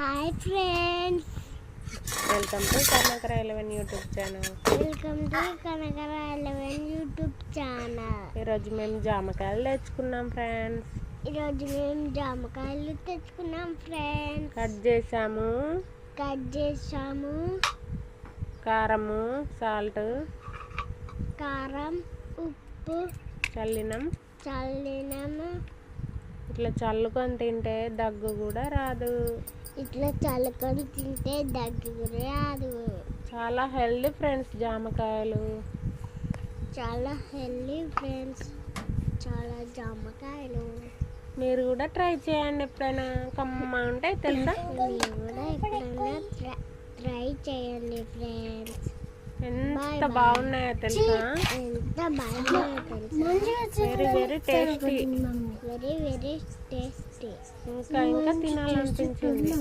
Hi friends welcome to Karnakar eleven YouTube channel welcome to Kanakar eleven YouTube channel ఈరోజు మేము జామకాయలు తెచ్చుకున్నాం friends ఈరోజు మేము జామకాయలు తెచ్చుకున్నాం ఫ్రెండ్స్ కట్ చేసాము కట్ చేసాము కారము సాల్ట్ కారం ఉప్పు. చల్లినాం. చల్లినాము. ఇట్లా చల్లుకొని తింటే దగ్గు కూడా రాదు. ఇట్లా చల్లుకొని తింటే దగ్గు రాదు. చాలా హెల్దీ ఫ్రెండ్స్ జామకాయలు. చాలా హెల్దీ ఫ్రెండ్స్ చాలా జామకాయలు. మీరు కూడా ట్రై చేయండి ఎప్పుడైనా. కమ్మ ఉంటాయి తెలుసా? మీరు కూడా ఎప్పుడైనా ట్రై- చేయండి ఫ్రెండ్స్. ఎంత బాగున్నాయో తెలుసా? ఎంత బాగున్నాయో తెలుసా? Very tasty very very tasty ఇంకా ఇంకా తినాలనిపించింది.